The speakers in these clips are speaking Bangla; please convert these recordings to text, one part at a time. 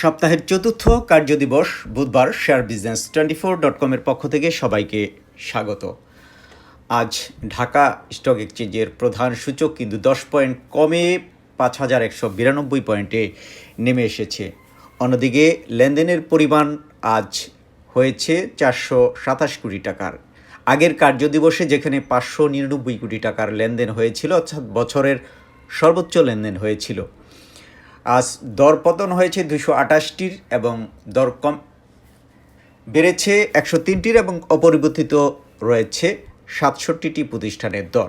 সপ্তাহের চতুর্থ কার্যদিবস বুধবার share business twenty four dot কমের পক্ষ থেকে সবাইকে স্বাগত। আজ ঢাকা স্টক এক্সচেঞ্জের প্রধান সূচক কিন্তু দশ পয়েন্ট কমে পাঁচ হাজার একশো বিরানব্বই পয়েন্টে নেমে এসেছে। অন্যদিকে লেনদেনের পরিমাণ আজ হয়েছে চারশো সাতাশ কোটি টাকার। আগের কার্যদিবসে যেখানে পাঁচশো নিরানব্বই কোটি টাকার লেনদেন হয়েছিল, অর্থাৎ বছরের সর্বোচ্চ লেনদেন হয়েছিল। আজ দরপতন হয়েছে দুশো আটাশটির এবং দর কম বেড়েছে একশো তিনটির এবং অপরিবর্তিত রয়েছে সাতষট্টিটি প্রতিষ্ঠানের দর।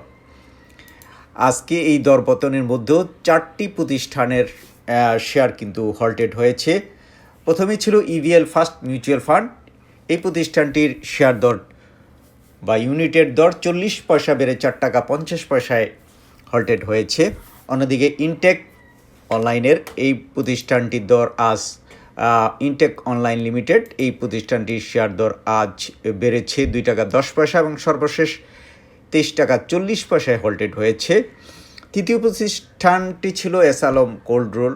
আজকে এই দরপতনের মধ্যেও চারটি প্রতিষ্ঠানের শেয়ার কিন্তু হল্টেড হয়েছে। প্রথমে ছিল ইভিএল ফার্স্ট মিউচুয়াল ফান্ড এই প্রতিষ্ঠানটির শেয়ার দর বা ইউনিটের দর চল্লিশ পয়সা বেড়ে চার টাকা পঞ্চাশ পয়সায় হল্টেড হয়েছে। অন্যদিকে ইনটেক অনলাইনের এই প্রতিষ্ঠানটির দর আজ ইনটেক অনলাইন লিমিটেড এই প্রতিষ্ঠানটির শেয়ার দর আজ বেড়েছে দুই টাকা দশ পয়সা এবং সর্বশেষ তেইশ টাকা চল্লিশ পয়সায় হল্টেড হয়েছে। তৃতীয় প্রতিষ্ঠানটি ছিল এস আলম কোল্ড রোল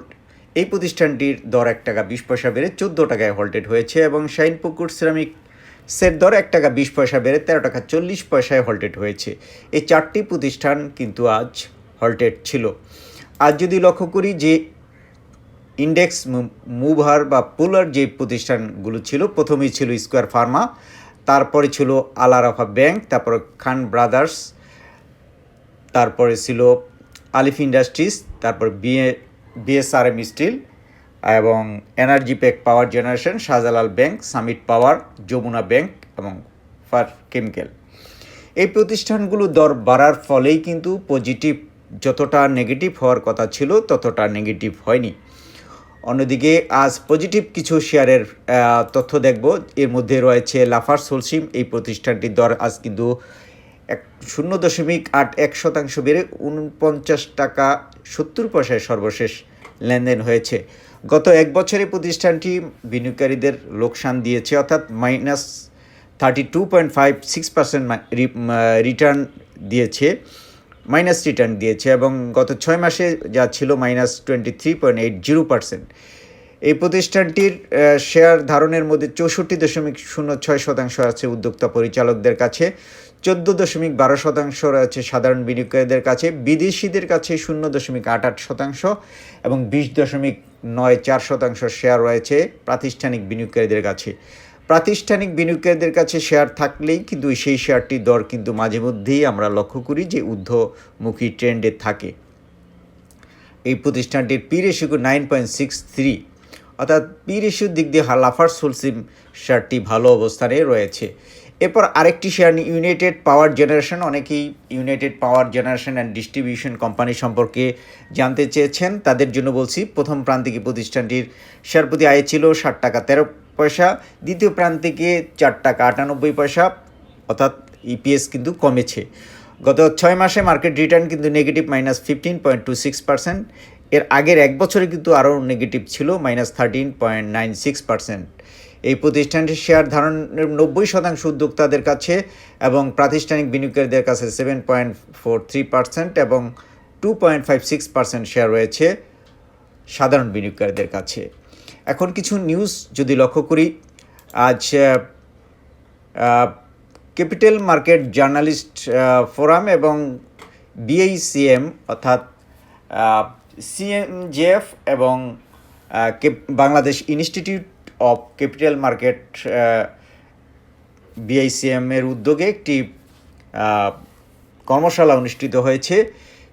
এই প্রতিষ্ঠানটির দর এক টাকা বিশ পয়সা বেড়ে চোদ্দ টাকায় হল্টেড হয়েছে এবং শাইনপুকুর সিরামিক সের দর এক টাকা বিশ পয়সা বেড়ে তেরো টাকা চল্লিশ পয়সায় হল্টেড হয়েছে। এই চারটি প্রতিষ্ঠান কিন্তু আজ হল্টেড ছিল। আজ যদি লক্ষ্য করি যে ইন্ডেক্স মুভার বা পুলার যে প্রতিষ্ঠানগুলো ছিল, প্রথমেই ছিল স্কোয়ার ফার্মা তারপরে ছিল আলারাফা ব্যাংক তারপরে খান ব্রাদার্স তারপরে ছিল আলিফ ইন্ডাস্ট্রিজ তারপর বিএ বিএসআরএম স্টিল এবং energy pack power generation Shahjalal bank Summit power Jamuna bank এবং ফার কেমিক্যাল এই প্রতিষ্ঠানগুলো দর বাড়ার ফলেই কিন্তু পজিটিভ যতটা নেগেটিভ হওয়ার কথা ছিল, ততটা নেগেটিভ হয়নি। অন্যদিকে আজ পজিটিভ কিছু শেয়ারের তথ্য দেখব। এর মধ্যে রয়েছে লাফার সোলসিম এই প্রতিষ্ঠানটির দর আজ কিন্তু এক, শূন্য দশমিক আট এক শতাংশ বেড়ে উনপঞ্চাশ টাকা সত্তর পয়সায় সর্বশেষ লেনদেন হয়েছে। গত এক বছরে প্রতিষ্ঠানটি বিনিয়োগকারীদের লোকসান দিয়েছে, অর্থাৎ minus thirty two point five six percent return দিয়েছে। মাইনাস রিটার্ন দিয়েছে এবং গত ছয় মাসে যা ছিল minus twenty three point eight zero percent. এই প্রতিষ্ঠানটির শেয়ার ধারণের মধ্যে চৌষট্টি দশমিক শূন্য ছয় শতাংশ আছে উদ্যোক্তা পরিচালকদের কাছে, চোদ্দ দশমিক বারো শতাংশ রয়েছে সাধারণ বিনিয়োগকারীদের কাছে, বিদেশিদের কাছে শূন্য দশমিক আট আট শতাংশ এবং বিশ দশমিক নয় চার শতাংশ শেয়ার রয়েছে প্রাতিষ্ঠানিক বিনিয়োগকারীদের কাছে। প্রাতিষ্ঠানিক বিনিয়োগকারীদের কাছে শেয়ার থাকলেই কিন্তু সেই শেয়ারটির দর কিন্তু মাঝে মধ্যেই আমরা লক্ষ্য করি যে ঊর্ধ্বমুখী ট্রেন্ডে থাকে। এই প্রতিষ্ঠানটির P ratio nine point six three, অর্থাৎ পি রেশিওর দিক দিয়ে লাফার সোলসিম শেয়ারটি ভালো অবস্থানে রয়েছে। এরপর আরেকটি শেয়ার ইউনাইটেড পাওয়ার জেনারেশন, অনেকেই United Power Generation and Distribution Company সম্পর্কে জানতে চেয়েছেন। তাদের জন্য বলছি, প্রথম প্রান্তিকে প্রতিষ্ঠানটির শেয়ার প্রতি আয় ছিল ষাট টাকা তেরো পয়সা, দ্বিতীয় প্রান্তিকে চার টাকা, আটানব্বই পয়সা, অর্থাৎ ইপিএস কিন্তু কমেছে। গত ছয় মাসে মার্কেট রিটার্ন কিন্তু negative minus fifteen point two six percent এর আগের এক বছরে কিন্তু আরও নেগেটিভ ছিল minus thirteen point nine six percent এই প্রতিষ্ঠানটির শেয়ার ধারণের নব্বই শতাংশ উদ্যোক্তাদের কাছে এবং প্রাতিষ্ঠানিক বিনিয়োগকারীদের কাছে seven point four three percent এবং two point five six percent share রয়েছে সাধারণ বিনিয়োগকারীদের কাছে। এখন কিছু নিউজ যদি লক্ষ্য করি, আজ ক্যাপিটাল মার্কেট জার্নালিস্ট ফোরাম এবং বিআইসিএম অর্থাৎ সিএমজেএফ এবং Bangladesh Institute of Capital Market BICM এর উদ্যোগে একটি কর্মশালা অনুষ্ঠিত হয়েছে।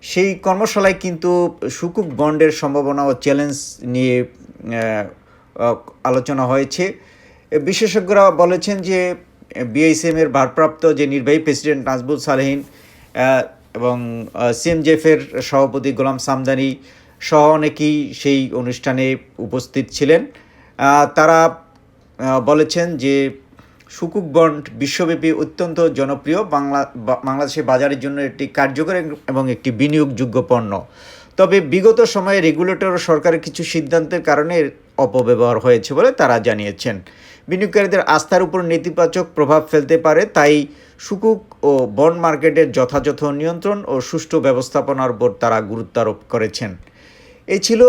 সেই কর্মশালায় কিন্তু সুকুক বন্ডের সম্ভাবনা ও চ্যালেঞ্জ নিয়ে আলোচনা হয়েছে। বিশেষজ্ঞরা বলেছেন যে বিআইসিএম এর ভারপ্রাপ্ত যে নির্বাহী প্রেসিডেন্ট নাজবুল সালেহিন এবং সিএমজেফের সভাপতি গোলাম সামদানি সহ অনেকেই সেই অনুষ্ঠানে উপস্থিত ছিলেন। তারা বলেছেন যে, সুকুক বন্ড বিশ্বব্যাপী অত্যন্ত জনপ্রিয়। বাংলা বাংলাদেশের বাজারের জন্য একটি কার্যকর এবং একটি বিনিয়োগযোগ্য পণ্য। তবে বিগত সময়ে রেগুলেটর ও সরকারের কিছু সিদ্ধান্তের কারণে অপব্যবহার হয়েছে বলে তারা জানিয়েছেন। বিনিয়োগকারীদের আস্থার উপর নেতিবাচক প্রভাব ফেলতে পারে, তাই সুকুক ও বন্ড মার্কেটের যথাযথ নিয়ন্ত্রণ ও সুষ্ঠু ব্যবস্থাপনার উপর তারা গুরুত্ব আরোপ করেছেন। এই ছিল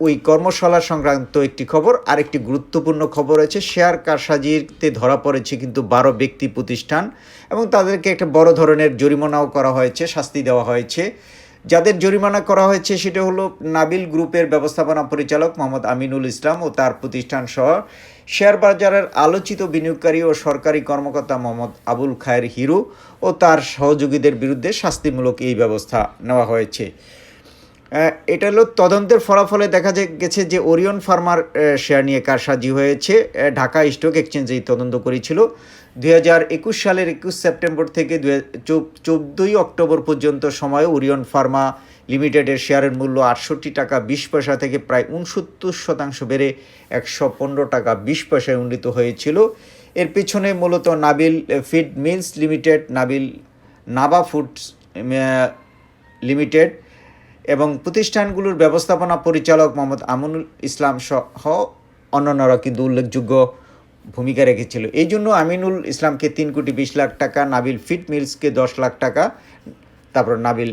ওই কর্মশালা সংক্রান্ত একটি খবর। আরেকটি গুরুত্বপূর্ণ খবর রয়েছে, শেয়ার কারসাজিতে ধরা পড়েছে কিন্তু বারো ব্যক্তি প্রতিষ্ঠান এবং তাদেরকে একটা বড় ধরনের জরিমানাও করা হয়েছে, শাস্তি দেওয়া হয়েছে। যাদের জরিমানা করা হয়েছে সেটা হলো নাবিল গ্রুপের ব্যবস্থাপনা পরিচালক মোহাম্মদ আমিনুল ইসলাম ও তার প্রতিষ্ঠান সহ শেয়ার বাজারের আলোচিত বিনিয়োগকারী ও সরকারি কর্মকর্তা মোহাম্মদ আবুল খায়ের হিরু ও তার সহযোগীদের বিরুদ্ধে শাস্তিমূলক এই ব্যবস্থা নেওয়া হয়েছে। এটা হলো তদন্তের ফলাফলে দেখা গেছে যে ওরিয়ন ফার্মার শেয়ার নিয়ে কারসাজি হয়েছে। ঢাকা স্টক এক্সচেঞ্জ এই তদন্ত করেছিল। দুই হাজার একুশ সালের একুশ সেপ্টেম্বর থেকে চোদ্দোই অক্টোবর পর্যন্ত সময়ে ওরিয়ন ফার্মা লিমিটেডের শেয়ারের মূল্য আটষট্টি টাকা বিশ পয়সা থেকে প্রায় উনসত্তর শতাংশ বেড়ে একশো পনেরো টাকা বিশ পয়সায় উন্নীত হয়েছিল। এর পিছনে মূলত Nabil feed mills limited Nabil, Naba foods limited এবং প্রতিষ্ঠানগুলোর ব্যবস্থাপনা পরিচালক মোহাম্মদ আমনুল ইসলাম সহ অন্যান্যরা কিন্তু উল্লেখযোগ্য ভূমিকা রেখেছিল। এই জন্য আমিনুল ইসলামকে তিন কোটি বিশ লাখ টাকা, নাবিল ফিট মিলসকে দশ লাখ টাকা, তারপর নাবিল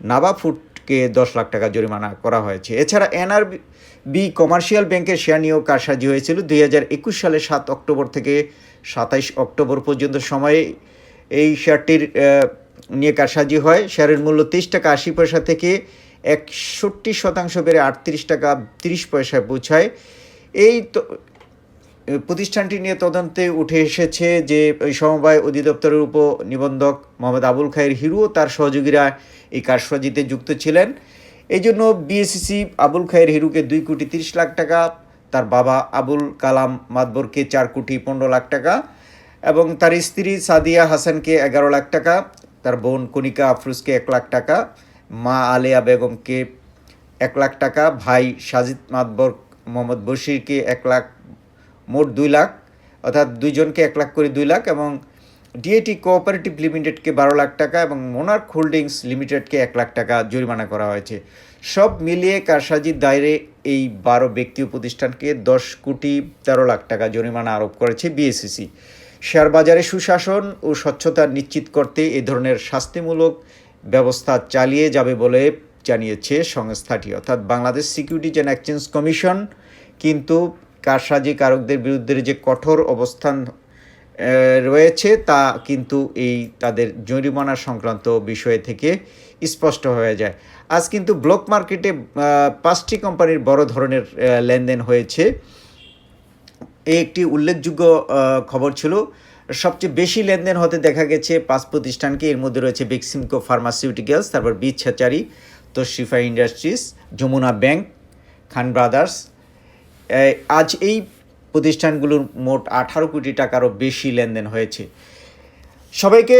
নাবা ফুডকে দশ লাখ টাকা জরিমানা করা হয়েছে। এছাড়া এনআর বি কমার্শিয়াল ব্যাংকের শেয়ার নিয়েও কারসাজি হয়েছিল দুই হাজার একুশ সালে সাত অক্টোবর থেকে সাতাইশ অক্টোবর পর্যন্ত সময়ে। এই শেয়ারটির নিয়ে কারসাজি হয়। শেয়ারের মূল্য তেইশ টাকা আশি পয়সা থেকে একষট্টি শতাংশ বেড়ে আটত্রিশ টাকা তিরিশ পয়সায় পৌঁছায়। এই প্রতিষ্ঠানটি নিয়ে তদন্তে উঠে এসেছে যে সমবায় অধিদপ্তরের উপ নিবন্ধক মোহাম্মদ আবুল খায়ের হিরু তার সহযোগীরা এই কারসাজিতে যুক্ত ছিলেন। এই জন্য বিএসসিসি আবুল খায়ের হিরুকে দুই কোটি তিরিশ লাখ টাকা, তার বাবা আবুল কালাম মাদবরকে চার কোটি পনেরো লাখ টাকা এবং তার স্ত্রী সাদিয়া হাসানকে এগারো লাখ টাকা। তার বোন কণিকা আফরুজকে এক লাখ টাকা, মা আলেয়া বেগমকে এক লাখ টাকা, ভাই সাজিদ মাতবর মোহাম্মদ বশিরকে এক লাখ, মোট দুই লাখ, অর্থাৎ দুইজনকে এক লাখ করে দুই লাখ এবং ডিএটি কোঅপারেটিভ লিমিটেডকে বারো লাখ টাকা এবং মোনার্ক হোল্ডিংস লিমিটেডকে এক লাখ টাকা জরিমানা করা হয়েছে। সব মিলিয়ে কারসাজির দায়রে এই বারো ব্যক্তি প্রতিষ্ঠানকে দশ কোটি তেরো লাখ টাকা জরিমানা আরোপ করেছে বিএসসিসি শেয়ার বাজারে সুশাসন ও স্বচ্ছতা নিশ্চিত করতে এ ধরনের শাস্তিমূলক ব্যবস্থা চালিয়ে যাবে বলে জানিয়েছে সংস্থাটি। অর্থাৎ Bangladesh Securities and Exchange Commission কিন্তু কারসাজি কারকদের বিরুদ্ধে যে কঠোর অবস্থান রয়েছে তা কিন্তু এই তাদের জরিমানা সংক্রান্ত বিষয় থেকে স্পষ্ট হয়ে যায়। আজ কিন্তু ব্লক মার্কেটে পাঁচটি কোম্পানির বড় ধরনের লেনদেন হয়েছে। এই একটি উল্লেখযোগ্য খবর ছিল। সবচেয়ে বেশি লেনদেন হতে দেখা গেছে পাঁচ প্রতিষ্ঠানকে। এর মধ্যে রয়েছে বেক্সিমকো ফার্মাসিউটিক্যালস, তারপর বীজ ছাচারি Tashrifa Industries, Jamuna Bank, Khan Brothers. আজ এই প্রতিষ্ঠানগুলোর মোট আঠারো কোটি টাকারও বেশি লেনদেন হয়েছে। সবাইকে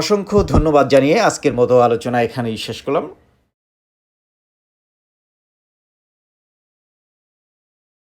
অসংখ্য ধন্যবাদ জানিয়ে আজকের মতো আলোচনা এখানেই শেষ করলাম।